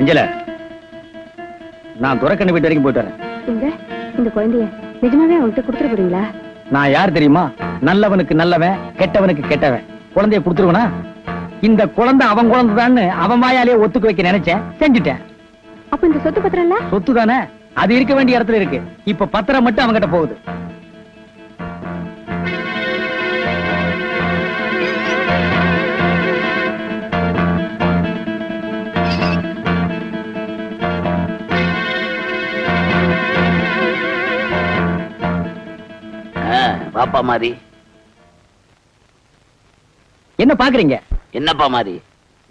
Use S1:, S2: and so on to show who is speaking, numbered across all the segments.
S1: அஞ்சல நான் துரைக்கண்ணு வீட்டு வரைக்கும் போயிட்டு வரேன்.
S2: இந்த குழந்தைய நிஜமாவே அவன்கிட்ட கொடுத்துட போறீங்களா?
S1: நான் யார் தெரியுமா? நல்லவனுக்கு நல்லவன் கெட்டவனுக்கு கெட்டவன். குழந்தைய கொடுத்துருவனா? இந்த குழந்தை அவன் குழந்தைதான்னு அவன் வாயாலேயே ஒத்துக்க வைக்க நினைச்சேன். செஞ்சுட்டேன்.
S2: அப்ப இந்த சொத்து பத்திரம்
S1: சொத்து தானே அது இருக்க வேண்டிய இடத்துல இருக்கு. இப்ப பத்திரம் மட்டும் அவன்கிட்ட போகுது.
S3: ஆ, வாப்பா மாதிரி.
S1: என்ன பாக்குறீங்க?
S3: என்னப்பா மாதிரி?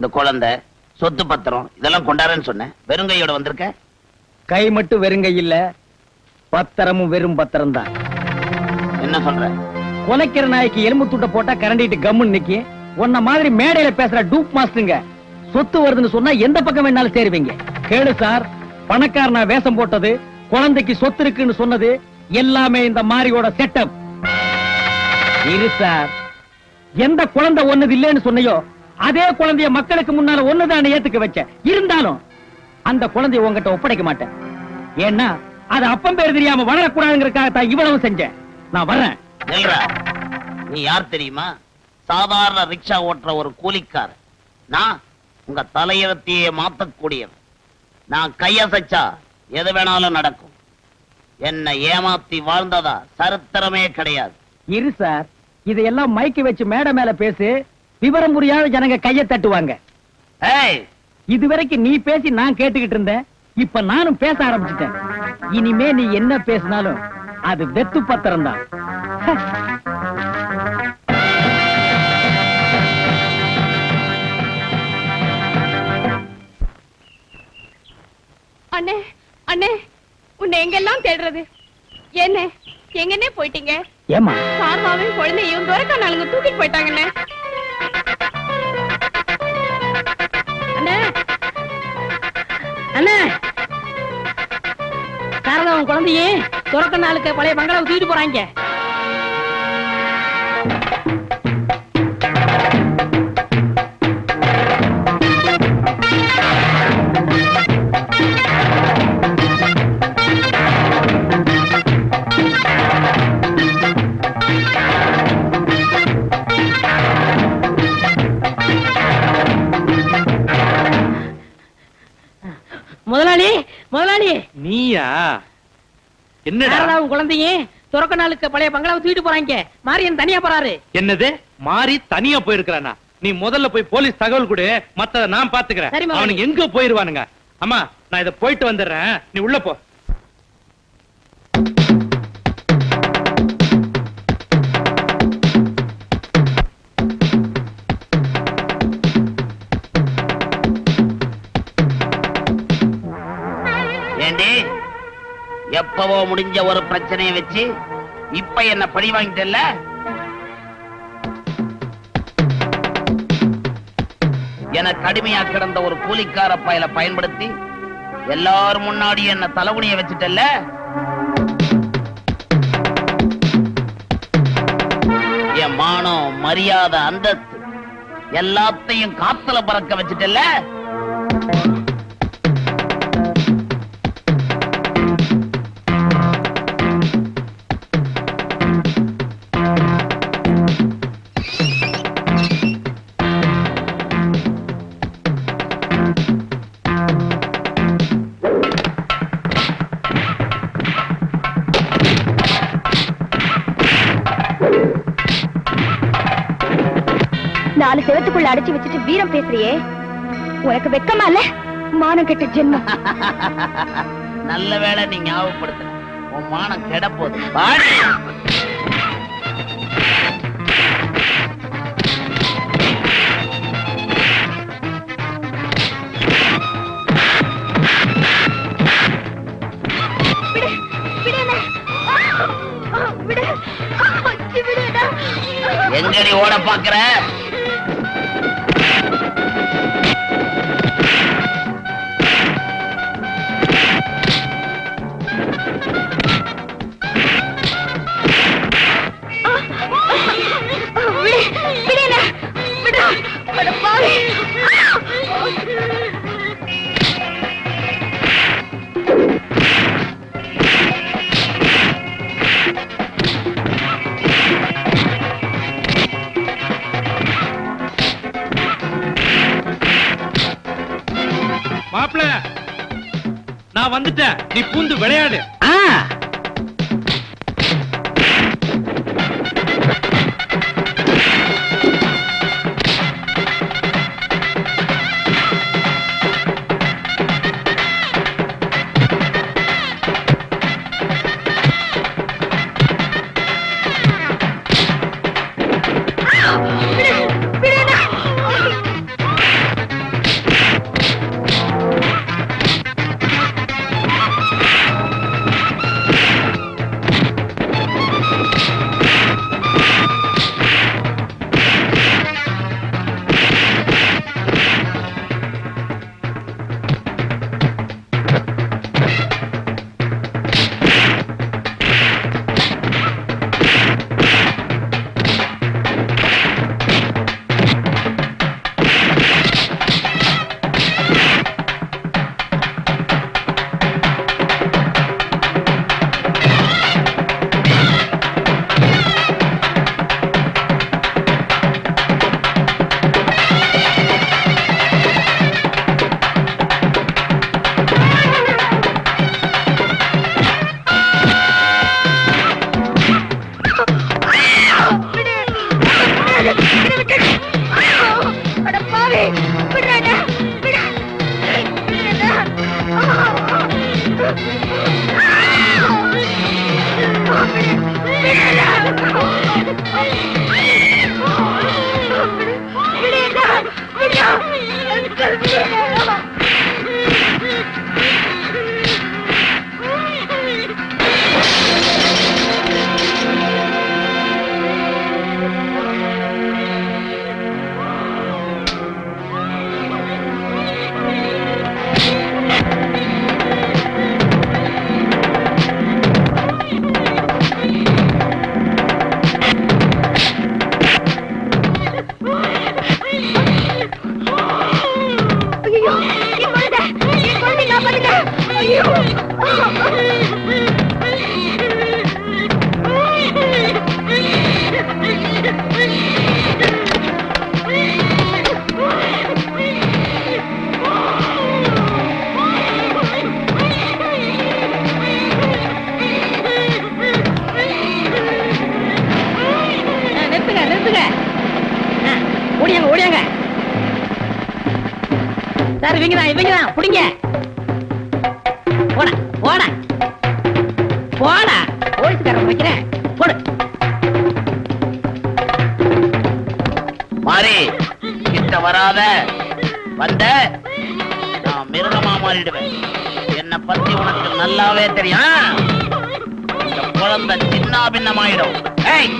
S3: இந்த குழந்தை சொத்து பத்திரம் இதெல்லாம் கொண்டாடுறேன்னு சொன்னேன். வெறுங்கையோட வந்திருக்க?
S1: கை மட்டும் வெறுங்கை இல்ல பத்திரமும் வெறும் பத்திரம் தான்
S3: என்ன சொல்ற?
S1: கொலைக்கிற நாய்க்கு எலும்பு துட்ட போட்டா கரண்டிட்டு கம்முன்னு நிக்கி. உன்ன மாதிரி மேடையில பேசுற டூப் மாஸ்டருங்க சொத்து வருதுன்னு சொன்னா எந்த பக்கம் வேணாலும் சேருவீங்க. கேளு சார் பணக்காரனா வேஷம் போட்டது குழந்தைக்கு சொத்து இருக்குன்னு சொன்னது எல்லாமே இந்த மாரியோட செட்டப் இரு சார் எந்த குழந்தை ஒன்னது இல்லைன்னு சொன்னையோ அதே குழந்தைய மக்களுக்கு முன்னால ஒன்னுதான் ஏத்துக்க வச்ச இருந்தாலும் அந்த குழந்தைய உங்ககிட்ட ஒப்படைக்க மாட்டேன். ஏன்னா அது அப்பம் பேர் தெரியாம வளரக்கூடாதுங்கிறதுக்காக தான் இவ்வளவு செஞ்சேன். நான் வர்றேன்.
S3: நில்றா. நீ யார் தெரியுமா? சாதாரண ரிக்ஷா ஓட்டுற ஒரு கூலிக்கார நான் உங்க தலையெழுத்தையே மாத்தக்கூடியவன். நான் கையசைச்சா எது வேணாலும் நடக்கும். என்னை ஏமாத்தி வாழ்ந்ததா சரித்திரமே கிடையாது.
S1: இரு சார் இதையெல்லாம் மைக்கு வச்சு மேடை மேல பேசு விவரம் புரியாத ஜனங்க கைய தட்டுவாங்க.
S3: ஏய்!
S1: இதுவரைக்கும் நீ பேசி நான் கேட்டுக்கிட்டு இருந்தேன் இப்ப நானும் பேச ஆரம்பிச்சிட்டேன். இனிமே நீ என்ன பேசினாலும் அது வெத்து பத்திரம் தான்.
S2: அண்ணே அண்ணே உன்னை எங்கெல்லாம் தேடுறது? என்ன எங்கன்னே போயிட்டீங்க?
S1: ஏமா
S2: சார்பாவையும் குழந்தையும் துரைக்கா நாளுங்க தூக்கிட்டு போயிட்டாங்கண்ணே. அண்ணே. அண்ணே. சாரதாவும் குழந்தையே துறக்க நாளுக்கு பழைய பங்களாவை தூக்கிட்டு போறாங்க.
S4: என்னடா?
S2: சாரதாவும் குழந்தையும் துறக்க நாளுக்கு பழைய பங்களாவை தூக்கிட்டு போறாங்க. மாரியன் தனியா போறாரு.
S4: என்னது? மாறி தனியா போயிருக்கிறானா? நீ முதல்ல போய் போலீஸ் தகவல் கொடு. மத்தத நான் பாத்துக்கிறேன். அவனுக்கு எங்க போயிருவானுங்க. அம்மா நான் இத போயிட்டு வந்துடுறேன். நீ உள்ள போ.
S3: எப்பவோ முடிஞ்ச ஒரு பிரச்சனையை வச்சு இப்ப என்ன பழி வாங்கிட்டல்ல? என கடுமையா கிடந்த ஒரு கூலிக்கார பயல பயன்படுத்தி எல்லாரும் முன்னாடி என்ன தலைகுனிய வச்சுட்டல்ல? என் மானம் மரியாதை அந்தஸ்து எல்லாத்தையும் காத்துல பறக்க வச்சுட்டல்ல?
S2: நாலு செவத்துக்குள்ள அடைச்சு வச்சுட்டு வீரம் பேசுறியே? உனக்கு வெக்கமா இல்ல? மானம் கெட்ட ஜென்மம்.
S3: நல்ல வேளை நீ ஞாபகப்படுத்தின. உன் மானம் கெட போகுது வாடி. எங்கடி ஓட பாக்குற?
S4: மாப்பிள நான் வந்துட்டேன். நீ பூந்து விளையாடு.
S2: என் ஐயோ!
S1: ஆ, ஓடியாங்க ஓடியாங்க. சார் இவங்க தான் இவங்க தான் பிடிங்க.
S3: வராத. வந்த நான் மிருகமா மாறிடுவேன். என்ன பத்தி உனக்கு நல்லாவே தெரியும். இந்த குழந்தை சின்ன பின்னமாயிடும் ஏய்!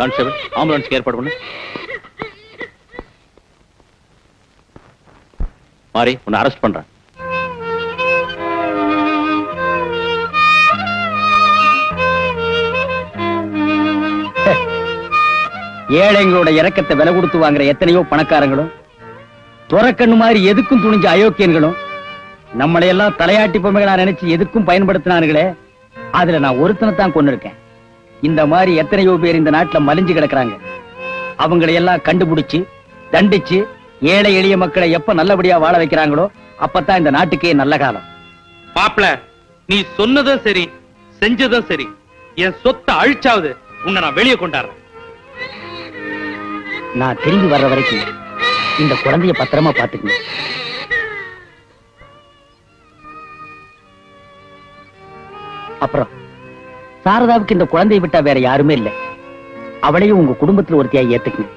S4: கான்ஸ்டபிள் ஆம்புலன்ஸ்க்கு ஏற்பாடு பண்ணு. மாறி உன்னை அரெஸ்ட் பண்றேன்.
S1: ஏழைங்களோட இறக்கத்தை விலை கொடுத்து வாங்குற எத்தனையோ பணக்காரங்களும் துறக்கண்ணு மாதிரி எதுக்கும் துணிஞ்ச அயோக்கியன்களும் நம்மளையெல்லாம் தலையாட்டி பொம்மைகளா நினைச்சு எதுக்கும் பயன்படுத்தினானுங்களே அதுல நான் ஒருத்தனை தான் கொண்டு இருக்கேன் இந்த மாதிரி எத்தனையோ பேர் இந்த நாட்டுல மலிஞ்சு கிடக்குறாங்க. அவங்களை எல்லாம் கண்டுபிடிச்சு தண்டிச்சு ஏழை எளிய மக்களை எப்ப நல்லபடியா வாழ வைக்கிறாங்களோ அப்பதான் இந்த நாட்டுக்கே நல்ல காலம்.
S4: பாப்ல நீ சொன்னதும் சரி செஞ்சதும் சரி. என் சொத்தை அழிச்சாவது உன்னை நான் வெளியே கொண்டாடுறேன்.
S1: நான் திரும்பி வர்ற வரைக்கும் இந்த குழந்தைய பத்திரமா பாத்துக்கங்க அப்புறம் சாரதாவுக்கு இந்த குழந்தையை விட்டா வேற யாருமே இல்லை. அவளையும் உங்க குடும்பத்துல ஒருத்தியா ஏத்துக்குங்க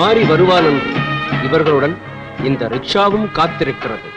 S5: மாறி வருவானன் இவர்களுடன் இந்த ரிக்ஷாவும் காத்திருக்கிறது.